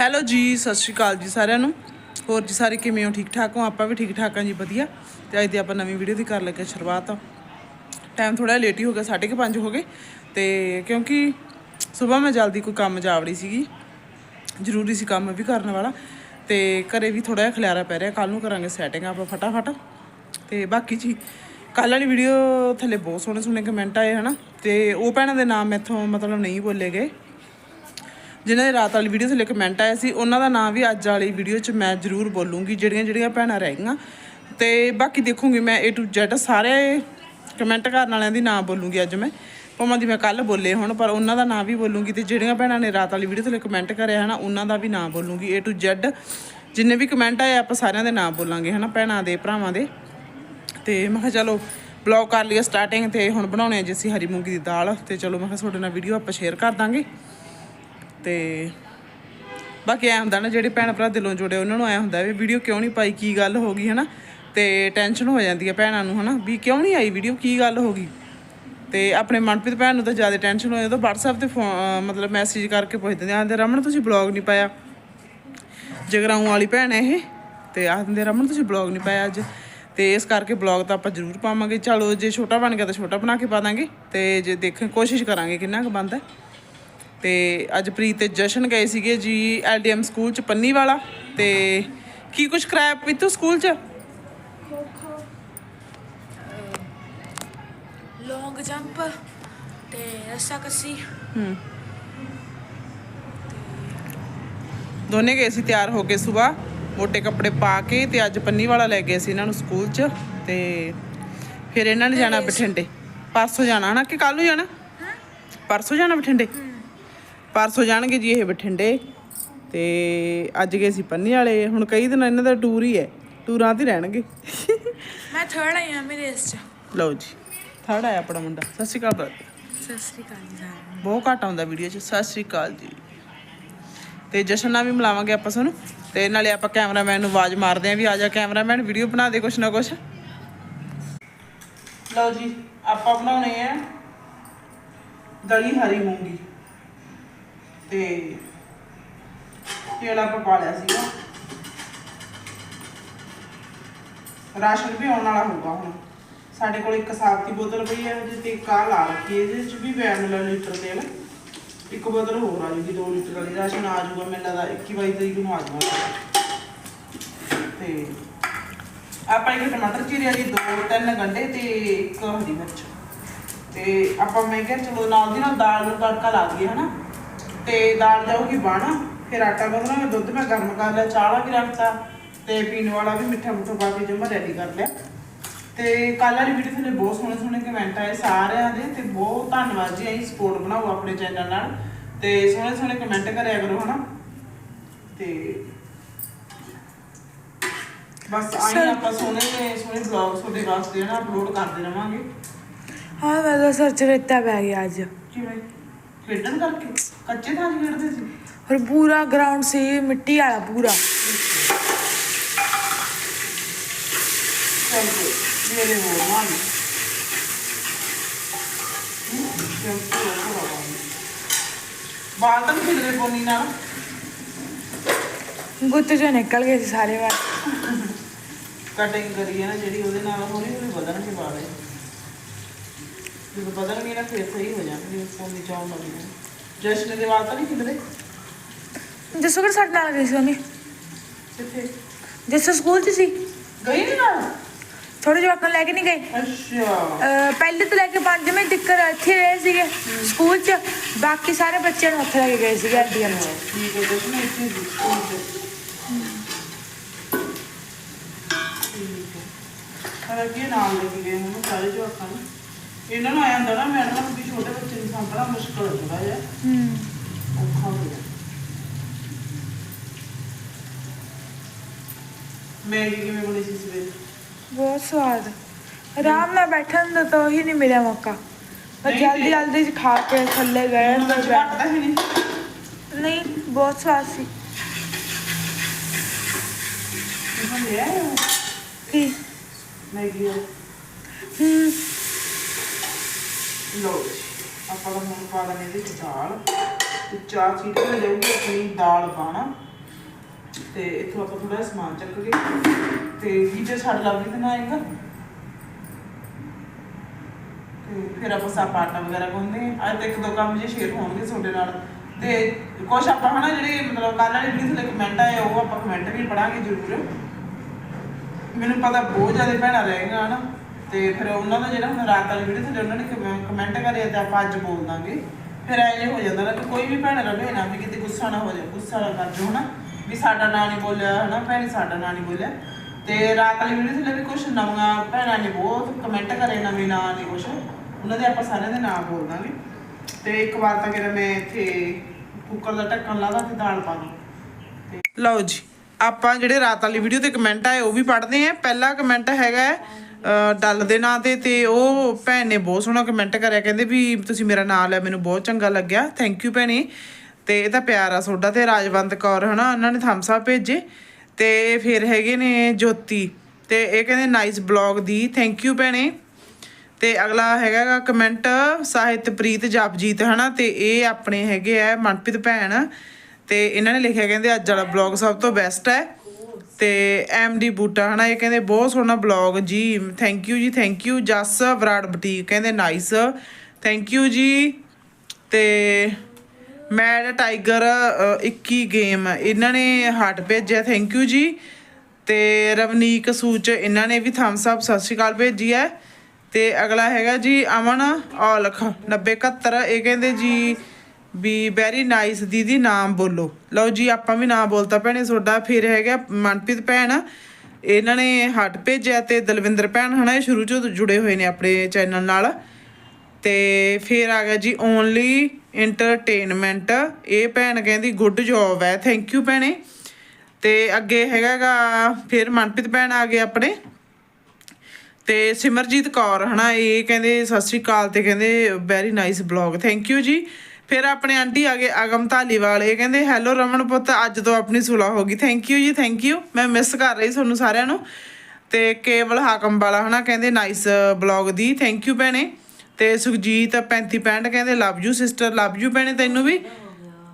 Hello ਜੀ, ਸਤਿ ਸ਼੍ਰੀ ਅਕਾਲ ਜੀ ਸਾਰਿਆਂ ਨੂੰ। ਹੋਰ ਜੀ ਸਾਰੇ ਕਿਵੇਂ ਹੋ? ਠੀਕ ਠਾਕ ਹੋ? ਆਪਾਂ ਵੀ ਠੀਕ ਠਾਕ ਹਾਂ ਜੀ, ਵਧੀਆ। ਤੇ ਅੱਜ ਦੀ ਆਪਾਂ ਨਵੀਂ ਵੀਡੀਓ ਦੀ ਕਰ ਲੱਗੇ ਸ਼ੁਰੂਆਤ। ਟਾਈਮ ਥੋੜਾ ਲੇਟ ਹੀ ਹੋ ਗਿਆ 5:30 ਹੋ ਗਏ। ਤੇ ਕਿਉਂਕਿ ਸਵੇਰ ਮੈਂ ਜਲਦੀ ਕੋਈ ਕੰਮ ਜਾਵੜੀ ਸੀਗੀ। ਜ਼ਰੂਰੀ ਸੀ ਕੰਮ ਵੀ ਕਰਨ ਵਾਲਾ। ਤੇ ਘਰੇ ਵੀ ਥੋੜਾ ਜਿਹਾ ਖਲਿਆਰਾ ਪੈ ਰਿਹਾ। ਕੱਲ ਨੂੰ ਕਰਾਂਗੇ ਸੈਟਿੰਗ ਆਪਾਂ ਫਟਾਫਟ। ਤੇ ਬਾਕੀ ਜੀ ਕੱਲ ਵਾਲੀ ਵੀਡੀਓ ਥੱਲੇ ਬਹੁਤ ਸੋਹਣੇ ਸੋਹਣੇ ਕਮੈਂਟ ਆਏ, ਹਨਾ? ਤੇ ਉਹ ਭੈਣਾਂ ਦੇ ਨਾਮ ਮੈਥੋਂ ਮਤਲਬ ਨਹੀਂ ਬੋਲੇ ਗਏ। ਜਿਨ੍ਹਾਂ ਦੇ ਰਾਤ ਵਾਲੀ ਵੀਡੀਓ ਥੱਲੇ ਕਮੈਂਟ ਆਇਆ ਸੀ, ਉਹਨਾਂ ਦਾ ਨਾਮ ਵੀ ਅੱਜ ਵਾਲੀ ਵੀਡੀਓ 'ਚ ਮੈਂ ਜ਼ਰੂਰ ਬੋਲੂੰਗੀ, ਜਿਹੜੀਆਂ ਜਿਹੜੀਆਂ ਭੈਣਾਂ ਰਹਿ ਗਈਆਂ। ਤੇ ਬਾਕੀ ਦੇਖੂੰਗੀ ਮੈਂ A to Z, ਸਾਰੇ ਕਮੈਂਟ ਕਰਨ ਵਾਲਿਆਂ ਦੀ ਨਾਮ ਬੋਲੂੰਗੀ ਅੱਜ ਮੈਂ। ਭਾਵੇਂ ਦੀ ਮੈਂ ਕੱਲ ਬੋਲੇ ਹੁਣ, ਪਰ ਉਹਨਾਂ ਦਾ ਨਾਮ ਵੀ ਬੋਲੂੰਗੀ ਤੇ ਜਿਹੜੀਆਂ ਭੈਣਾਂ ਨੇ ਰਾਤ ਵਾਲੀ ਵੀਡੀਓ ਥੱਲੇ ਕਮੈਂਟ ਕਰਿਆ ਹਨਾ, ਉਹਨਾਂ ਦਾ ਵੀ ਨਾਮ ਬੋਲੂੰਗੀ A to Z ਜਿੰਨੇ ਵੀ ਕਮੈਂਟ ਆਏ, ਆਪਾਂ ਸਾਰਿਆਂ ਦੇ ਨਾਮ ਬੋਲਾਂਗੇ ਹਨਾ, ਭੈਣਾਂ ਦੇ, ਭਰਾਵਾਂ ਦੇ। ਤੇ ਮੈਂ ਕਿਹਾ ਚਲੋ ਬਲੌਗ ਕਰ ਲਈਏ ਸਟਾਰਟਿੰਗ ਤੇ ਹੁਣ ਬਣਾਉਣੇ ਆ ਜੀ ਅਸੀਂ ਹਰੀ ਮੂੰਗੀ ਦੀ ਦਾਲ। ਤੇ ਚਲੋ ਮੈਂ ਕਿਹਾ ਤੁਹਾਡੇ ਨਾਲ ਵੀਡੀਓ ਆਪਾਂ ਸ਼ੇਅਰ ਕਰ ਦਾਂਗੇ। ਤੇ ਬਾਕੀ ਐ ਹੁੰਦਾ ਨਾ, ਜਿਹੜੇ ਭੈਣ ਭਰਾ ਦਿਲੋਂ ਜੁੜੇ, ਉਹਨਾਂ ਨੂੰ ਐ ਹੁੰਦਾ ਵੀ ਵੀਡੀਓ ਕਿਉਂ ਨਹੀਂ ਪਾਈ, ਕੀ ਗੱਲ ਹੋ ਗਈ, ਹਨਾ? ਤੇ ਟੈਨਸ਼ਨ ਹੋ ਜਾਂਦੀ ਹੈ ਭੈਣਾਂ ਨੂੰ, ਹਨਾ? ਵੀ ਕਿਉਂ ਨਹੀਂ ਆਈ ਵੀਡੀਓ ਕੀ ਗੱਲ ਹੋ ਗਈ? ਤੇ ਆਪਣੇ ਮਨਪ੍ਰੀਤ ਭੈਣ ਨੂੰ ਤਾਂ ਜ਼ਿਆਦਾ ਟੈਨਸ਼ਨ ਹੋ ਜਾਂਦਾ WhatsApp ਤੇ ਫੋ- ਮਤਲਬ ਮੈਸੇਜ ਕਰਕੇ ਪੁੱਛ ਦਿੰਦੇ ਆਂਦੇ, ਰਮਨ, ਤੁਸੀਂ ਬਲੌਗ ਨਹੀਂ ਪਾਇਆ? ਜਗਰਾਉਂ ਵਾਲੀ ਭੈਣ ਹੈ ਇਹ, ਤੇ ਆਖਦੇ ਰਮਨ, ਤੁਸੀਂ ਬਲੌਗ ਨਹੀਂ ਪਾਇਆ ਅੱਜ? ਤੇ ਇਸ ਕਰਕੇ ਬਲੌਗ ਤਾਂ ਆਪਾਂ ਜ਼ਰੂਰ ਪਾਵਾਂਗੇ। ਚਲੋ, ਜੇ ਛੋਟਾ ਬਣ ਗਿਆ ਤਾਂ ਛੋਟਾ ਬਣਾ ਕੇ ਪਾ ਦਾਂਗੇ, ਤੇ ਜੇ ਦੇਖਣ ਕੋਸ਼ਿਸ਼ ਕਰਾਂਗੇ, ਕਿੰਨਾ ਕੁ ਬਣਦਾ। ਤੇ ਅੱਜ ਪ੍ਰੀਤ ਤੇ ਜਸ਼ਨ ਗਏ ਸੀਗੇ ਜੀ ਐਲਡੀਐਮ ਸਕੂਲ ਚ ਪੰਨੀ ਵਾਲਾ ਤੇ ਕੀ ਕੁਝ ਕਰਾਇਆ ਪੀਤੂ ਸਕੂਲ ਚ? ਲੌਂਗ ਜੰਪ ਤੇ ਰੱਸਾ ਕੱਸੀ। ਹੂੰ। ਦੋਨੇ ਗਏ ਸੀ ਤਿਆਰ ਹੋ ਕੇ ਸਵੇਰ ਮੋٹے ਕੱਪੜੇ ਪਾ ਕੇ ਤੇ ਅੱਜ ਪੰਨੀ ਵਾਲਾ ਲੈ ਗਏ ਸੀ ਇਹਨਾਂ ਨੂੰ ਸਕੂਲ ਚ ਤੇ ਫਿਰ ਇਹਨਾਂ ਨੇ ਜਾਣਾ ਬਠਿੰਡੇ। ਪਰਸੋਂ ਜਾਣਾ ਹਨਾ ਕਿ ਕੱਲ ਨੂੰ ਜਾਣਾ? ਪਰਸੋਂ ਜਾਣਾ ਬਠਿੰਡੇ? ਪਰਸੋਂ ਜਾਣਗੇ ਜੀ ਇਹ ਬਠਿੰਡੇ। ਤੇ ਅੱਜ ਗਏ ਸੀ ਪੰਨੀ ਵਾਲੇ। ਹੁਣ ਕਈ ਦਿਨ ਇਹਨਾਂ ਦਾ ਟੂਰ ਹੀ ਹੈ। ਟੂਰਾਂ ਤੇ ਰਹਿਣਗੇ। ਮੈਂ ਥਰਡ ਆਈ ਆ ਮੇਰੇ ਇਸ ਚ। ਲਓ ਜੀ। ਥਰਡ ਆਇਆ ਆਪਣਾ ਮੁੰਡਾ। ਸਤਿ ਸ਼੍ਰੀ ਅਕਾਲ। ਸਤਿ ਸ੍ਰੀ ਅਕਾਲ ਜੀ ਸਾਰਿਆਂ ਨੂੰ। ਬਹੁਤ ਘੱਟ ਆਉਂਦਾ ਵੀਡੀਓ 'ਚ। ਸਤਿ ਸ਼੍ਰੀ ਅਕਾਲ ਜੀ। ਤੇ ਜਸ਼ਨ ਨਾਲ ਵੀ ਮਿਲਾਵਾਂਗੇ ਆਪਾਂ ਤੁਹਾਨੂੰ। ਤੇ ਨਾਲੇ ਆਪਾਂ ਕੈਮਰਾਮੈਨ ਨੂੰ ਆਵਾਜ਼ ਮਾਰਦੇ ਆਂ ਵੀ ਆ ਜਾ ਕੈਮਰਾਮੈਨ ਵੀਡੀਓ ਬਣਾ ਦੇ ਕੁਛ ਨਾ ਕੁਛ। ਲਓ ਜੀ ਆਪਾਂ ਬਣਾਉਣੇ ਆ ਦਲੀ ਹਰੀ ਮੂੰਗੀ। ਤੇ ਤੇਲ ਆਪਾਂ ਪਾ ਲਿਆ ਸੀਗਾ। ਰਾਸ਼ਨ ਵੀ ਆਉਣ ਵਾਲਾ ਹੋਊਗਾ ਹੁਣ। ਸਾਡੇ ਕੋਲ ਇੱਕ ਸਾਫ਼ ਦੀ ਬੋਤਲ ਪਈ ਹੈ ਜਿਹਦੇ ਤੇ ਇੱਕ ਲਾ ਰੱਖੀ ਹੈ, ਇਹਦੇ ਵਿੱਚ ਵੀ 92 ਲੀਟਰ ਤੇਲ। ਇੱਕ ਬੋਤਲ ਹੋਰ ਆ ਜੂਗੀ 2 ਲੀਟਰ ਵਾਲੀ। ਰਾਸ਼ਨ ਆ ਜੂਗਾ, ਮੈਨੂੰ ਲੱਗਦਾ 21 22 ਤਰੀਕ ਨੂੰ ਆ ਜਾਊਗਾ ਤੇ ਆਪਾਂ ਇੱਕ ਟਮਾਟਰ ਚੀਰੇ ਵਾਲੀ ਦੋ, ਤਿੰਨ ਗੰਢੇ ਤੇ ਇੱਕ ਹਰੀ ਮਿਰਚ। ਤੇ ਆਪਾਂ ਮੈਂ ਕਿਹਾ ਚਲੋ ਨਾਲ ਦੀ ਨਾਲ ਦਾਲ ਨੂੰ ਤੜਕਾ ਲਾ ਦਈਏ, ਹਨਾ? ਤੇ ਦਾਲ ਜਾਊਗੀ ਬਾਣਾ ਫਿਰ ਆਟਾ ਗੁੰਨਣਾ ਦੁੱਧ ਮੈਂ ਗਰਮ ਕਰ ਲਿਆ ਚਾਹ ਵੀ ਰੱਖਤਾ ਤੇ ਪੀਣ ਵਾਲਾ ਵੀ ਮਿੱਠਾ ਮੁੱਠਾ ਪਾ ਕੇ ਜਮਾ ਰੈਡੀ ਕਰ ਲਿਆ। ਤੇ ਕੱਲ ਵਾਲੀ ਵੀਡੀਓ ਥੱਲੇ ਬਹੁਤ ਸੋਹਣੇ ਸੋਹਣੇ ਕਮੈਂਟ ਆਏ ਸਾਰਿਆਂ ਦੇ ਤੇ ਬਹੁਤ ਧੰਨਵਾਦ ਜੀ ਐਂ ਸਪੋਰਟ ਬਣਾਓ ਆਪਣੇ ਚੈਨਲ ਨਾਲ। ਤੇ ਸੋਹਣੇ ਸੋਹਣੇ ਕਮੈਂਟ ਕਰਿਆ ਕਰੋ ਹਨਾ? ਤੇ ਬਸ ਆਈ ਆਪਾਂ ਸੋਹਣੇ ਸੋਹਣੇ ਬਲੌਗ ਤੁਹਾਡੇ ਵਾਸਤੇ ਨਾ ਅਪਲੋਡ ਕਰਦੇ ਰਵਾਂਗੇ। ਹਾਂ ਮੈਂ ਤਾਂ ਸਰਚ ਰੇਤਾ ਪੈ ਗਿਆ ਅੱਜ। ਕਿਵੇਂ? ਖੇਡਣ ਕਰਕੇ ਕੱਚੇ ਥਾਂ 'ਚ ਖੇਡਦੇ ਸੀ। ਔਰ ਪੂਰਾ ਗਰਾਊਂਡ ਸੀ ਮਿੱਟੀ ਵਾਲਾ ਪੂਰਾ। ਕੋਈ ਮੇਰੇ ਹੋਰ ਮਾਨ ਬਾਲ ਤਾਂ ਨੀ ਖਿਲਰੇ ਪੋਨੀ ਨਾਲ। ਗੁੱਤ ਚੋਂ ਨਿਕਲ ਗਏ ਸੀ ਸਾਰੇ ਵਾਰ ਕਟਿੰਗ ਕਰੀ ਹੈ ਨਾ ਜਿਹੜੀ ਉਹਦੇ ਨਾਲ ਹੌਲੀ ਹੌਲੀ ਵਧਣਗੇ ਵਾਲ ਇਹ। ਜਦੋਂ ਵਧਣਗੇ ਨਾ ਫਿਰ ਸਹੀ ਹੋ ਜਾਣਗੇ ਪੋਨੀ ਚਾਉਣ ਲੱਗ ਜਾਣਗੇ ਜਸ਼ਨ ਦੇ ਵਾਲ ਤਾਂ ਨਹੀਂ ਖਿਲਰੇ ਜੱਸੂ ਕਿਹੜਾ ਸਾਡੇ ਨਾਲ ਗਈ ਸੀ ਉਹਨੇ ਕਿੱਥੇ? ਜੱਸੂ ਸਕੂਲ 'ਚ ਸੀ। ਗਈ ਨਹੀਂ ਨਾਲ? ਥੋੜੇ ਜਿਹਾ ਆਪਾਂ ਲੈ ਕੇ ਨਹੀਂ ਗਏ। ਅੱਛਾ। ਅਹ ਪਹਿਲੇ ਤੋਂ ਲੈ ਕੇ ਪੰਜਵੇਂ ਤੱਕ ਇੱਥੇ ਰਹੇ ਸੀਗੇ ਸਕੂਲ 'ਚ। ਬਾਕੀ ਸਾਰੇ ਬੱਚਿਆਂ ਨੂੰ ਉੱਥੇ ਲੈ ਕੇ ਗਏ ਸੀਗੇ ਐਡੀਐਮ 'ਚ ਠੀਕ ਹੈ ਜਸ਼ਨ ਇੱਥੇ ਸੀ ਸਕੂਲ 'ਚ। ਪਰ ਅੱਗੇ ਨਾਲ ਲੈ ਕੇ ਗਏ ਹੁਣ ਸਾਰੇ ਜਵਾਕਾਂ ਨੂੰ। ਇਹਨਾਂ ਨੂੰ ਆਇਆ ਹੁੰਦਾ ਨਾ ਮੈਡਮ ਨੂੰ ਵੀ ਛੋਟੇ ਬੱਚੇ ਨੂੰ ਸਾਂਭਣਾ ਮੁਸ਼ਕਲ ਹੋ ਜਾਂਦਾ ਹੈ। ਹੂੰ ਔਖਾ ਹੋ ਜਾਂਦਾ ਮੈਗੀ ਕਿਵੇਂ ਬਣੀ ਸੀ ਸਵੇਰੇ? ਬਹੁਤ ਸਵਾਦ। ਆਰਾਮ ਨਾਲ ਬੈਠਣ ਦਾ ਤਾਂ ਹੀ ਨਹੀਂ ਮਿਲਿਆ ਮੌਕਾ। ਪਰ ਨਹੀਂ ਜਲਦੀ ਜਲਦੀ ਚ ਖਾ ਕੇ ਥੱਲੇ ਗਏ ਹੁਣ ਤਾਂ ਅੰਦਰ ਬੈਠ- ਘਟਦਾ ਹੀ ਨਹੀਂ। ਨਹੀਂ ਬਹੁਤ ਸਵਾਦ ਸੀ। ਇਹਨਾਂ ਲਿਆ ਕੀ? ਮੈਗੀ ਹੂੰ। ਲੋ ਆਪਾਂ ਦਾ ਹੁਣ ਪਾ ਲੈਣੇ ਇਹਦੇ ਵਿੱਚ ਦਾਲ। ਤੇ ਚਾਰ ਸੀਟੀਆਂ ਜਾਊਗੀ ਆਪਣੀ ਦਾਲ ਪਾਣਾ ਤੇ ਇੱਥੋਂ ਆਪਾਂ ਥੋੜਾ ਸਮਾਨ ਚੱਕ ਗਏ ਤੇ ਵੀਡੀਓ ਛੱਡ ਲਾਂਗੇ ਤੇ ਨਾ ਆਏਗਾ। ਤੇ ਫਿਰ ਆਪਾਂ ਸਾਪਾ ਆਟਾ ਵਗੈਰਾ ਗੁੰਨਦੇ ਅੱਜ ਤੱਕ ਦੋ ਕੰਮ ਜੇ ਸ਼ੇਅਰ ਹੋਣਗੇ ਤੁਹਾਡੇ ਨਾਲ। ਤੇ ਕੁਛ ਆਪਾਂ ਹਨਾ ਜਿਹੜੇ ਮਤਲਬ ਕੱਲ ਵਾਲੀ ਵੀਡੀਓ ਥੱਲੇ ਕਮੈਂਟ ਆਏ, ਉਹ ਆਪਾਂ ਕਮੈਂਟ ਵੀ ਪੜਾਂਗੇ ਜ਼ਰੂਰ। ਮੈਨੂੰ ਪਤਾ ਬਹੁਤ ਜ਼ਿਆਦਾ ਭੈਣਾਂ ਰਹੇਗਾ, ਹਨਾ। ਤੇ ਫਿਰ ਉਹਨਾਂ ਦਾ ਜਿਹੜਾ ਹੁਣ ਰਾਤ ਵਾਲੀ ਵੀਡੀਓ ਥੱਲੇ ਉਹਨਾਂ ਨੇ ਕਮੈਂਟ ਕਰਿਆ ਤੇ ਆਪਾਂ ਅੱਜ ਬੋਲ ਦਾਂਗੇ। ਫਿਰ ਐ ਹੋ ਜਾਂਦਾ ਨਾ ਕਿ ਕੋਈ ਵੀ ਭੈਣ ਰਵੇ ਨਾ, ਵੀ ਕਿਤੇ ਗੁੱਸਾ ਨਾ ਹੋ ਜਾਏ, ਗੁੱਸਾ ਨਾ ਕਰ ਜਾਓ ਹਨਾ, ਵੀ ਸਾਡਾ ਨਾਂ ਨਹੀਂ ਬੋਲਿਆ ਹਨਾ, ਭੈਣ ਸਾਡਾ ਨਾਂ ਨਹੀਂ ਬੋਲਿਆ। ਤੇ ਰਾਤ ਵਾਲੀ ਵੀਡੀਓ ਥੱਲੇ ਵੀ ਕੁਝ ਨਵੀਆਂ ਭੈਣਾਂ ਨੇ ਬਹੁਤ ਕਮੈਂਟ ਕਰੇ, ਨਵੇਂ ਨਾਂ ਨੇ ਕੁਝ ਉਹਨਾਂ ਦੇ ਆਪਾਂ ਸਾਰਿਆਂ ਦੇ ਨਾਮ ਬੋਲ ਦਾਂਗੇ। ਤੇ ਇੱਕ ਵਾਰ ਤਾਂ ਕਿਹਾ ਮੈਂ ਇੱਥੇ ਕੁੱਕਰ ਦਾ ਢੱਕਣ ਲਾਦਾ ਤੇ ਦਾਲ ਪਾ ਦੋ ਲਓ ਜੀ, ਆਪਾਂ ਜਿਹੜੇ ਰਾਤ ਵਾਲੀ ਵੀਡੀਓ ਤੇ ਕਮੈਂਟ ਆਏ, ਉਹ ਵੀ ਪੜ੍ਹਦੇ ਆਂ। ਪਹਿਲਾ ਕਮੈਂਟ ਹੈਗਾ ਡੱਲ ਦੇ ਨਾਂ ਤੇ ਤੇ ਉਹ ਭੈਣ ਨੇ ਬਹੁਤ ਸੋਹਣਾ ਕਮੈਂਟ ਕਰਿਆ, ਕਹਿੰਦੇ ਵੀ ਤੁਸੀਂ ਮੇਰਾ ਨਾਮ ਲਿਆ ਮੈਨੂੰ ਬਹੁਤ ਚੰਗਾ ਲੱਗਿਆ ਥੈਂਕ ਯੂ ਭੈਣੇ। ਤੇ ਇਹ ਤਾਂ ਪਿਆਰ ਆ ਤੁਹਾਡਾ ਤੇ ਰਾਜਵੰਤ ਕੌਰ, ਹਨਾ, ਉਹਨਾਂ ਨੇ ਥੰਬਸ ਅਪ ਭੇਜੇ। ਤੇ ਫਿਰ ਹੈਗੇ ਨੇ ਜੋਤੀ, ਤੇ ਇਹ ਕਹਿੰਦੇ ਨਾਈਸ ਬਲੌਗ ਦੀ ਥੈਂਕ ਯੂ ਭੈਣੇ। ਤੇ ਅਗਲਾ ਹੈਗਾ ਕਮੈਂਟ ਸਾਹਿਤਪ੍ਰੀਤ ਜਪਜੀਤ, ਹਨਾ, ਤੇ ਇਹ ਆਪਣੇ ਹੈਗੇ ਆ ਮਨਪ੍ਰੀਤ ਭੈਣ। ਤੇ ਇਹਨਾਂ ਨੇ ਲਿਖਿਆ, ਕਹਿੰਦੇ ਅੱਜ ਵਾਲਾ ਬਲੌਗ ਸਭ ਤੋਂ ਬੈਸਟ ਹੈ। ਤੇ ਐਮਡੀ ਬੂਟਾ ਹਨਾ ਇਹ ਕਹਿੰਦੇ ਬਹੁਤ ਸੋਹਣਾ ਬਲੌਗ ਜੀ ਥੈਂਕ ਯੂ ਜੀ thank you Jas Brar boutique ਕਹਿੰਦੇ ਨਾਈਸ ਥੈਂਕ ਯੂ ਜੀ ਤੇ ਮੈਡ ਟਾਈਗਰ ਅ, 21 ਗੇਮ ਇਹਨਾਂ ਨੇ ਹਾਰਟ ਭੇਜਿਆ ਥੈਂਕ ਯੂ ਜੀ ਤੇ ਰਵਨੀਕ ਸੂਚ ਇਹਨਾਂ ਨੇ ਵੀ ਥੰਬਸ ਅਪ ਸਤਿ ਸ਼੍ਰੀ ਅਕਾਲ ਭੇਜੀ ਹੈ ਤੇ ਅਗਲਾ ਹੈਗਾ ਜੀ ਅਮਨ ਔਲਖ 9071 ਇਹ ਕਹਿੰਦੇ ਜੀ ਵੀ ਵੈਰੀ ਨਾਈਸ ਦੀਦੀ ਨਾਮ ਬੋਲੋ। ਲਓ ਜੀ, ਆਪਾਂ ਵੀ ਨਾਮ ਬੋਲਤਾ ਭੈਣੇ, ਤੁਹਾਡਾ ਫਿਰ ਹੈਗਾ ਮਨਪ੍ਰੀਤ ਭੈਣ। ਇਹਨਾਂ ਨੇ ਹੱਟ ਭੇਜਿਆ ਤੇ ਦਲਵਿੰਦਰ ਭੈਣ ਹਨਾ, ਇਹ ਸ਼ੁਰੂ ਤੋਂ ਜੁੜੇ ਹੋਏ ਨੇ ਆਪਣੇ ਚੈਨਲ ਨਾਲ। ਤੇ ਫਿਰ ਆ ਗਿਆ ਜੀ ਓਨਲੀ ਐਂਟਰਟੇਨਮੈਂਟ ਇਹ ਭੈਣ ਕਹਿੰਦੀ ਗੁੱਡ ਜੌਬ ਹੈ ਥੈਂਕ ਯੂ ਭੈਣੇ। ਤੇ ਅੱਗੇ ਹੈਗਾਗਾ ਫਿਰ ਮਨਪ੍ਰੀਤ ਭੈਣ ਆ ਗਏ ਆਪਣੇ। ਤੇ ਸਿਮਰਜੀਤ ਕੌਰ ਹਨਾ, ਇਹ ਕਹਿੰਦੇ, ਸਤਿ ਸ਼੍ਰੀ ਅਕਾਲ ਤੇ ਕਹਿੰਦੇ very nice blog thank you ਜੀ। ਫਿਰ ਆਪਣੇ ਆਂਟੀ ਆ ਗਏ ਅਗਮ ਧਾਲੀਵਾਲ। ਇਹ ਕਹਿੰਦੇ ਹੈਲੋ ਰਮਨ ਪੁੱਤ, ਅੱਜ ਤੋਂ ਆਪਣੀ ਸੁਲਾ ਹੋ ਗਈ। ਥੈਂਕ ਯੂ ਜੀ ਥੈਂਕ ਯੂ ਮੈਂ ਮਿਸ ਕਰ ਰਹੀ ਤੁਹਾਨੂੰ ਸਾਰਿਆਂ ਨੂੰ। ਤੇ ਕੇਵਲ ਹਾਕਮ ਵਾਲਾ ਹਨਾ ਕਹਿੰਦੇ ਨਾਈਸ ਬਲੌਗ ਦੀ। ਥੈਂਕ ਯੂ ਭੈਣੇ। ਤੇ ਸੁਖਜੀਤ 3565 ਕਹਿੰਦੇ love you sister love you ਭੈਣੇ ਤੈਨੂੰ ਵੀ।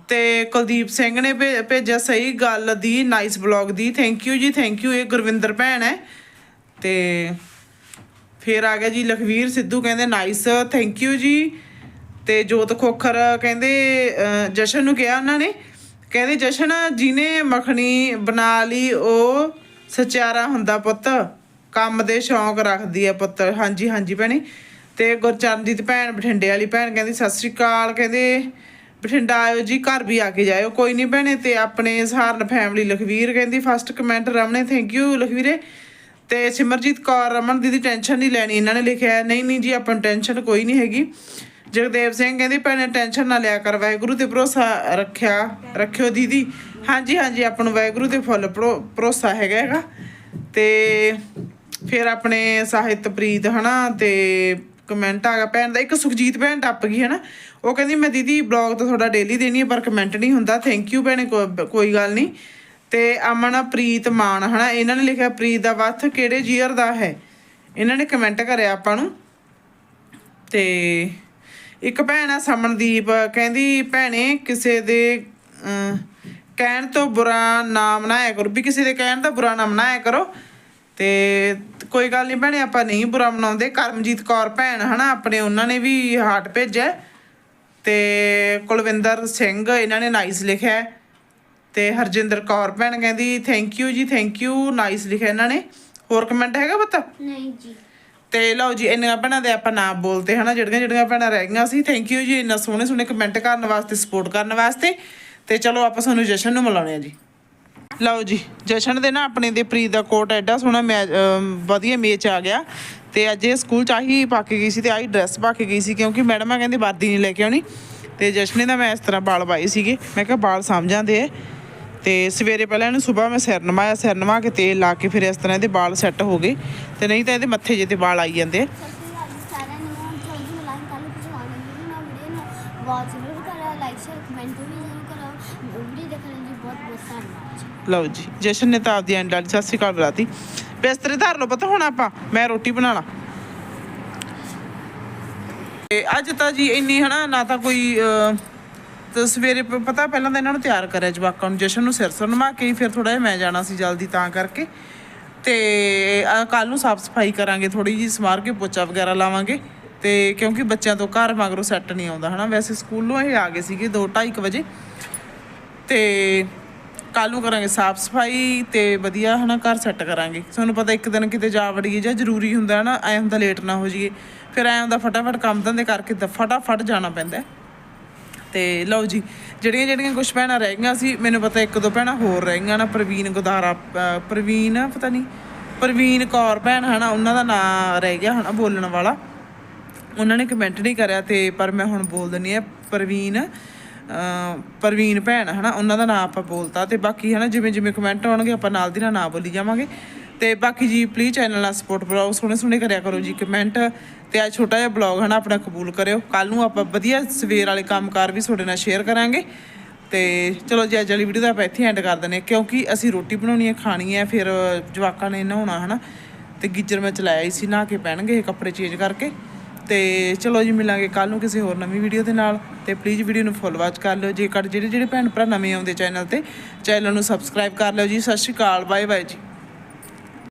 ਤੇ ਕੁਲਦੀਪ ਸਿੰਘ ਨੇ ਭੇ- ਭੇਜਿਆ ਸਹੀ ਗੱਲ ਦੀ ਨਾਈਸ ਬਲੌਗ ਦੀ। ਥੈਂਕ ਯੂ ਜੀ ਥੈਂਕ ਯੂ ਇਹ ਗੁਰਵਿੰਦਰ ਭੈਣ ਹੈ। ਤੇ ਫਿਰ ਆ ਗਿਆ ਜੀ ਲਖਵੀਰ ਸਿੱਧੂ ਕਹਿੰਦੇ ਨਾਈਸ ਥੈਂਕ ਯੂ ਜੀ। ਤੇ ਜੋਤ ਖੋਖਰ ਕਹਿੰਦੇ ਜਸ਼ਨ ਨੂੰ ਕਿਹਾ ਉਹਨਾਂ ਨੇ। ਕਹਿੰਦੇ, ਜਸ਼ਨ, ਜਿਹਨੇ ਮੱਖਣੀ ਬਣਾ ਲਈ, ਉਹ ਸਚਿਆਰਾ ਹੁੰਦਾ ਪੁੱਤ। ਕੰਮ ਦੇ ਸ਼ੌਂਕ ਰੱਖਦੀ ਹੈ ਪੁੱਤ। ਹਾਂਜੀ ਹਾਂਜੀ ਭੈਣੇ। ਤੇ ਗੁਰਚਰਨਜੀਤ ਭੈਣ, ਬਠਿੰਡੇ ਵਾਲੀ ਭੈਣ ਕਹਿੰਦੀ, ਸਤਿ ਸ੍ਰੀ ਅਕਾਲ। ਕਹਿੰਦੇ, ਬਠਿੰਡਾ ਆਇਓ ਜੀ, ਘਰ ਵੀ ਆ ਕੇ ਜਾਇਓ। ਕੋਈ ਨਹੀਂ ਭੈਣੇ, ਤੇ ਆਪਣੇ ਸਹਾਰਨ ਫੈਮਿਲੀ ਲਖਵੀਰ ਕਹਿੰਦੀ ਫਸਟ ਕਮੈਂਟ ਰਮਨੇ ਥੈਂਕ ਯੂ ਲਖਵੀਰੇ। ਤੇ ਸਿਮਰਜੀਤ ਕੌਰ, ਰਮਨ ਦੀਦੀ ਟੈਨਸ਼ਨ ਨਹੀਂ ਲੈਣੀ। ਇਹਨਾਂ ਨੇ ਲਿਖਿਆ, ਨਹੀਂ ਨਹੀਂ ਜੀ, ਆਪਾਂ ਟੈਨਸ਼ਨ ਕੋਈ ਨਹੀਂ ਹੈਗੀ। ਜਗਦੇਵ ਸਿੰਘ ਕਹਿੰਦੀ, ਭੈਣੇ ਟੈਨਸ਼ਨ ਨਾ ਲਿਆ ਕਰ, ਵਾਹਿਗੁਰੂ ਤੇ ਭਰੋਸਾ ਰੱਖਿਆ, ਰੱਖਿਓ ਦੀਦੀ। ਹਾਂਜੀ ਹਾਂਜੀ, ਆਪਾਂ ਨੂੰ ਵਾਹਿਗੁਰੂ ਤੇ ਫੁੱਲ ਭਰੋ- ਭਰੋਸਾ ਹੈਗਾ ਹੈਗਾ। ਤੇ ਫਿਰ ਆਪਣੇ ਸਾਹਿਤ ਸਾਹਿਤਪ੍ਰੀਤ ਹਨਾ, ਤੇ ਕਮੈਂਟ ਆ ਗਿਆ ਭੈਣ ਦਾ, ਇੱਕ ਸੁਖਜੀਤ ਭੈਣ ਟੱਪ ਗਈ ਹਨਾ। ਉਹ ਕਹਿੰਦੀ, ਮੈਂ ਦੀਦੀ ਬਲੌਗ ਤਾਂ ਤੁਹਾਡਾ ਡੇਲੀ ਦੇਣੀ ਹੈ ਪਰ ਕਮੈਂਟ ਨਹੀਂ ਹੁੰਦਾ। ਥੈਂਕ ਯੂ ਭੈਣੇ ਕੋਈ ਗੱਲ ਨਹੀਂ। ਤੇ ਅਮਨ, ਪ੍ਰੀਤ, ਮਾਨ ਹਨਾ, ਇਹਨਾਂ ਨੇ ਲਿਖਿਆ, ਪ੍ਰੀਤ ਦਾ ਵੱਥ ਕਿਹੜੇ ਜੀਅਰ ਦਾ ਹੈ? ਇਹਨਾਂ ਨੇ ਕਮੈਂਟ ਕਰਿਆ ਆਪਾਂ ਨੂੰ। ਤੇ ਇੱਕ ਭੈਣ ਆ ਸਮਨਦੀਪ, ਕਹਿੰਦੀ ਭੈਣੇ ਕਿਸੇ ਦੇ ਕਹਿਣ ਤੋਂ ਬੁਰਾ ਨਾਮ ਨਾ ਆਇਆ ਕਰੋ। ਵੀ ਕਿਸੇ ਦੇ ਕਹਿਣ ਦਾ ਬੁਰਾ ਨਾਮ ਨਾ ਆਇਆ ਕਰੋ। ਤੇ ਕੋਈ ਗੱਲ ਨਹੀਂ ਭੈਣੇ, ਆਪਾਂ ਨਹੀਂ ਬੁਰਾ ਮਨਾਉਂਦੇ। ਕਰਮਜੀਤ ਕੌਰ ਭੈਣ, ਹਨਾ, ਆਪਣੇ ਉਹਨਾਂ ਨੇ ਵੀ ਹਾਰਟ ਭੇਜਿਆ। ਤੇ ਕੁਲਵਿੰਦਰ ਸਿੰਘ, ਇਹਨਾਂ ਨੇ ਨਾਈਸ ਲਿਖਿਆ। ਹੈ। ਤੇ ਹਰਜਿੰਦਰ ਕੌਰ ਭੈਣ ਕਹਿੰਦੀ ਥੈਂਕ ਯੂ ਜੀ ਥੈਂਕ ਯੂ ਨਾਈਸ ਲਿਖਿਆ ਇਹਨਾਂ ਨੇ। ਹੋਰ ਕਮੈਂਟ ਹੈਗਾ ਪਤਾ? ਨਹੀਂ ਜੀ। ਤੇ ਲਓ ਜੀ, ਇੰਨੀਆਂ ਭੈਣਾਂ ਦੇ ਆਪਾਂ ਨਾਮ ਬੋਲਤੇ ਹਨਾ, ਜਿਹੜੀਆਂ ਜਿਹੜੀਆਂ ਭੈਣਾਂ ਰਹਿ ਗਈਆਂ ਸੀ ਥੈਂਕ ਯੂ ਜੀ, ਇੰਨਾ ਸੋਹਣੇ ਸੋਹਣੇ ਕਮੈਂਟ ਕਰਨ ਵਾਸਤੇ ਸਪੋਰਟ ਕਰਨ ਵਾਸਤੇ। ਤੇ ਚਲੋ ਆਪਾਂ ਸਾਨੂੰ ਜਸ਼ਨ ਨੂੰ ਮਿਲਾਉਣੇ ਆ ਜੀ। ਲਓ ਜੀ, ਜਸ਼ਨ ਦੇ ਨਾ ਆਪਣੇ ਦੇ ਪ੍ਰੀਤ ਦਾ ਕੋਟ ਐਡਾ ਸੋਹਣਾ ਮੈਚ ਵਧੀਆ ਮੈਚ ਆ ਗਿਆ। ਤੇ ਅੱਜ ਇਹ ਸਕੂਲ ਚ ਆਹੀ ਪਾ ਕੇ ਗਈ ਸੀ ਤੇ ਆਹੀ ਡਰੈਸ ਪਾ ਕੇ ਗਈ ਸੀ, ਕਿਉਂਕਿ ਮੈਡਮਾਂ ਕਹਿੰਦੇ, ਵਰਦੀ ਨਹੀਂ ਲੈ ਕੇ ਆਉਣੀ। ਤੇ ਜਸ਼ਨ ਦਾ ਮੈਂ ਇਸ ਤਰ੍ਹਾਂ ਬਾਲ ਪਾਏ ਸੀਗੇ। ਮੈਂ ਕਿਹਾ ਵਾਲ ਸਮਝਾਂਦੇ ਆ। ਤੇ ਸਵੇਰੇ ਪਹਿਲਾਂ ਇਹਨੂੰ ਸਵੇਰ ਮੈਂ ਸਿਰ ਨਵਾਇਆ ਸਿਰ ਨਵਾ ਕੇ ਤੇਲ ਲਾ ਕੇ ਫਿਰ ਇਸ ਤਰ੍ਹਾਂ ਇਹਦੇ ਵਾਲ ਸੈੱਟ ਹੋ ਗਏ। ਤੇ ਨਹੀਂ ਤਾਂ ਇਹਦੇ ਮੱਥੇ ਜੇ ਤੇ ਵਾਲ ਆਈ ਜਾਂਦੇ ਲਓ ਜੀ, ਜਸ਼ਨ ਨੇ ਤਾਂ ਆਪਦੀ ਐਂਡ ਵਾਲੀ, ਸਤਿ ਸ਼੍ਰੀ ਅਕਾਲ ਬੁਲਾਤੀ। ਬਿਸਤਰੇ ਧਰ ਲਓ ਪਤਾ, ਹੁਣ ਆਪਾਂ ਮੈਂ ਰੋਟੀ ਬਣਾ ਲਾ। ਤੇ ਅੱਜ ਤਾਂ ਜੀ ਇੰਨੀ ਹਨਾ, ਨਾ ਤਾਂ ਕੋਈ ਸਵੇਰੇ ਪ- ਪਤਾ ਪਹਿਲਾਂ ਤਾਂ ਇਹਨਾਂ ਨੂੰ ਤਿਆਰ ਕਰਿਆ ਜਵਾਕਾਂ ਨੂੰ, ਜਸ਼ਨ ਨੂੰ ਸਿਰ ਸੁਰ ਨਵਾ ਕੇ ਹੀ ਫਿਰ ਥੋੜਾ ਜਿਹਾ ਮੈਂ ਜਾਣਾ ਸੀ ਜਲਦੀ ਤਾਂ ਕਰਕੇ। ਤੇ ਕੱਲ ਨੂੰ ਸਾਫ਼ ਸਫ਼ਾਈ ਕਰਾਂਗੇ ਥੋੜੀ ਜੀ ਸਮਾਰ ਕੇ ਪੋਚਾ ਵਗੈਰਾ ਲਾਵਾਂਗੇ। ਤੇ ਕਿਉਂਕਿ ਬੱਚਿਆਂ ਤੋਂ ਘਰ ਮਗਰੋਂ ਸੈੱਟ ਨਹੀਂ ਆਉਂਦਾ, ਹਨਾ? ਵੈਸੇ ਸਕੂਲੋਂ ਇਹ ਆ ਗਏ ਸੀਗੇ 2:30 ਵਜੇ। ਤੇ ਕੱਲ੍ਹ ਨੂੰ ਕਰਾਂਗੇ ਸਾਫ਼ ਸਫ਼ਾਈ ਤੇ ਵਧੀਆ, ਹਨਾ, ਘਰ ਸੈੱਟ ਕਰਾਂਗੇ। ਤੁਹਾਨੂੰ ਪਤਾ ਇੱਕ ਦਿਨ ਕਿਤੇ ਜਾ ਵੜੀਏ ਜਾਂ ਜ਼ਰੂਰੀ ਹੁੰਦਾ ਨਾ ਐ ਹੁੰਦਾ ਲੇਟ ਨਾ ਹੋ ਜਾਈਏ। ਫਿਰ ਐ ਹੁੰਦਾ ਫਟਾਫਟ ਕੰਮ ਧੰਦੇ ਕਰਕੇ ਤਾਂ ਫਟਾਫਟ ਜਾਣਾ ਪੈਂਦਾ। ਹੈ। ਤੇ ਲਓ ਜੀ, ਜਿਹੜੀਆਂ ਜਿਹੜੀਆਂ ਕੁਝ ਭੈਣਾਂ ਰਹਿ ਗਈਆਂ ਸੀ, ਮੈਨੂੰ ਪਤਾ ਇੱਕ ਦੋ ਭੈਣਾਂ ਹੋਰ ਰਹਿ ਗਈਆਂ ਨਾ, ਪ੍ਰਵੀਨ ਗੁਦਾਰਾ ਪ੍ਰਵੀਨ ਪਤਾ ਨਹੀਂ ਪ੍ਰਵੀਨ ਕੌਰ ਭੈਣ ਹਨਾ, ਉਹਨਾਂ ਦਾ ਨਾਂ ਰਹਿ ਗਿਆ ਹਨਾ ਬੋਲਣ ਵਾਲਾ। ਉਹਨਾਂ ਨੇ ਕਮੈਂਟ ਨਹੀਂ ਕਰਿਆ ਤੇ, ਪਰ ਮੈਂ ਹੁਣ ਬੋਲ ਦਿੰਨੀ ਆ ਪ੍ਰਵੀਨ ਪ੍ਰਵੀਨ ਭੈਣ ਹਨਾ, ਉਹਨਾਂ ਦਾ ਨਾਮ ਆਪਾਂ ਬੋਲਤਾ ਤੇ ਬਾਕੀ ਹਨਾ, ਜਿਵੇਂ ਜਿਵੇਂ ਕਮੈਂਟ ਆਉਣਗੇ, ਆਪਾਂ ਨਾਲ ਦੀ ਨਾਲ ਨਾ ਬੋਲੀ ਜਾਵਾਂਗੇ। ਤੇ ਬਾਕੀ ਜੀ ਪਲੀਜ਼ ਚੈਨਲ ਨਾਲ ਸਪੋਰਟ ਬਣਾਓ, ਸੋਹਣੇ ਸੋਹਣੇ ਕਰਿਆ ਕਰੋ ਜੀ ਕਮੈਂਟ ਤੇ ਅੱਜ ਛੋਟਾ ਜਿਹਾ ਬਲੌਗ ਹਨਾ ਆਪਣਾ ਕਬੂਲ ਕਰਿਓ। ਕੱਲ ਨੂੰ ਆਪਾਂ ਵਧੀਆ ਸਵੇਰ ਵਾਲੇ ਕੰਮਕਾਰ ਵੀ ਤੁਹਾਡੇ ਨਾਲ ਸ਼ੇਅਰ ਕਰਾਂਗੇ। ਤੇ ਚਲੋ ਜੀ, ਅੱਜ ਵਾਲੀ ਵੀਡੀਓ ਦਾ ਆਪਾਂ ਇੱਥੇ ਐਂਡ ਕਰ ਦਿੰਦੇ ਹਾਂ, ਕਿਉਂਕਿ ਅਸੀਂ ਰੋਟੀ ਬਣਾਉਣੀ ਹੈ, ਖਾਣੀ ਹੈ, ਫਿਰ ਜਵਾਕਾਂ ਨੇ ਨਹਾਉਣਾ, ਹਨਾ। ਤੇ ਗੀਜਰ ਮੈਂ ਚਲਾਇਆ ਹੀ ਸੀ, ਨਹਾ ਕੇ ਪਹਿਣਗੇ, ਇਹ ਕੱਪੜੇ ਚੇਂਜ ਕਰਕੇ। ਤੇ ਚਲੋ ਜੀ, ਮਿਲਾਂਗੇ ਕੱਲ ਨੂੰ ਕਿਸੇ ਹੋਰ ਨਵੀਂ ਵੀਡੀਓ ਦੇ ਨਾਲ। ਤੇ ਪਲੀਜ਼ ਵੀਡੀਓ ਨੂੰ ਫੁੱਲ ਵਾਚ ਕਰ ਲਿਓ, ਜੇਕਰ ਜਿਹੜੇ ਜਿਹੜੇ ਭੈਣ ਭਰਾ ਨਵੇਂ ਆਉਂਦੇ ਚੈਨਲ ਤੇ ਚੈਨਲ ਨੂੰ ਸਬਸਕ੍ਰਾਈਬ ਕਰ ਲਿਓ ਜੀ। ਸਤਿ ਸ਼੍ਰੀ ਅਕਾਲ ਬਾਏ ਬਾਏ ਜੀ।